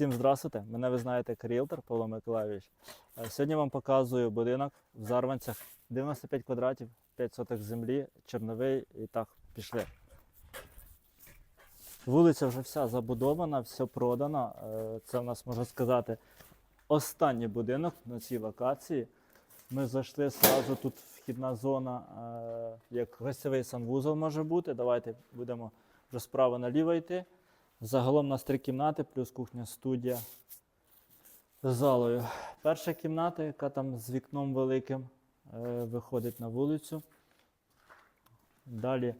Всім здравствуйте! Мене ви знаєте як ріелтор Павло Миколайович. Е, Сьогодні вам показую будинок в Зарванцях 95 квадратів, 5 соток землі, Черновий і так пішли. Вулиця вже вся забудована, все продано. Е, Це в нас можна сказати останній будинок на цій локації. Ми зайшли одразу тут вхідна зона, е, як гостєвий санвузол може бути. Давайте будемо вже справа наліво йти. Загалом у нас три кімнати, плюс кухня, студія з залою. Перша кімната, яка там з вікном великим, е, виходить на вулицю. Далі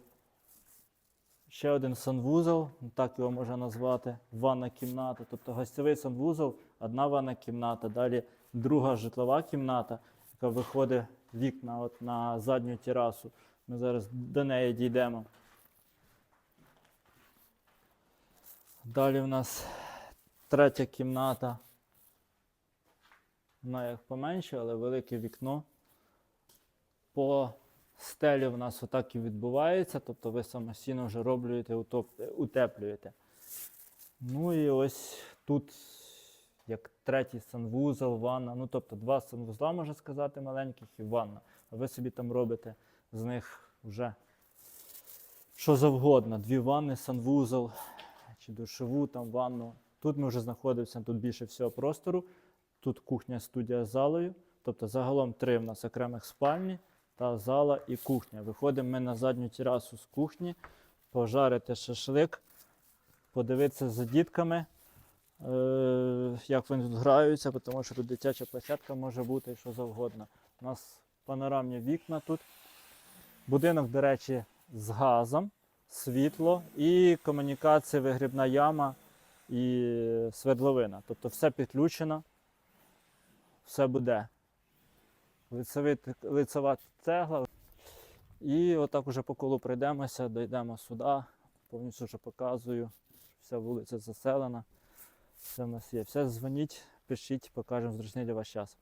ще один санвузол, так його можна назвати, ванна кімната. Тобто гостєвий санвузол, одна ванна кімната, далі друга житлова кімната, яка виходить вікна от на задню терасу. Ми зараз до неї дійдемо. Далі в нас третя кімната. Вона як поменше, але велике вікно. По стелі в нас отак і відбувається, тобто ви самостійно вже роблюєте, утеплюєте. Ну і ось тут як третій санвузол, ванна. Ну, тобто два санвузла, можна сказати, маленьких і ванна. А ви собі там робите з них вже що завгодно. Дві ванни, санвузол чи душову там ванну. Тут ми вже знаходимося, тут більше всього простору. Тут кухня, студія з залою. Тобто загалом три в нас окремих спальні та зала і кухня. Виходимо ми на задню терасу з кухні, пожарити шашлик, подивитися за дітками, е- як вони тут граються, тому що тут дитяча площадка може бути і що завгодно. У нас панорамні вікна тут. Будинок, до речі, з газом світло і комунікація, вигрібна яма і свердловина. Тобто все підключено, все буде. Лицевий, лицева цегла. І отак уже по колу пройдемося, дійдемо сюди, повністю вже показую. Вся вулиця заселена. Все в нас є. Все дзвоніть, пишіть, покажемо зручний для вас час.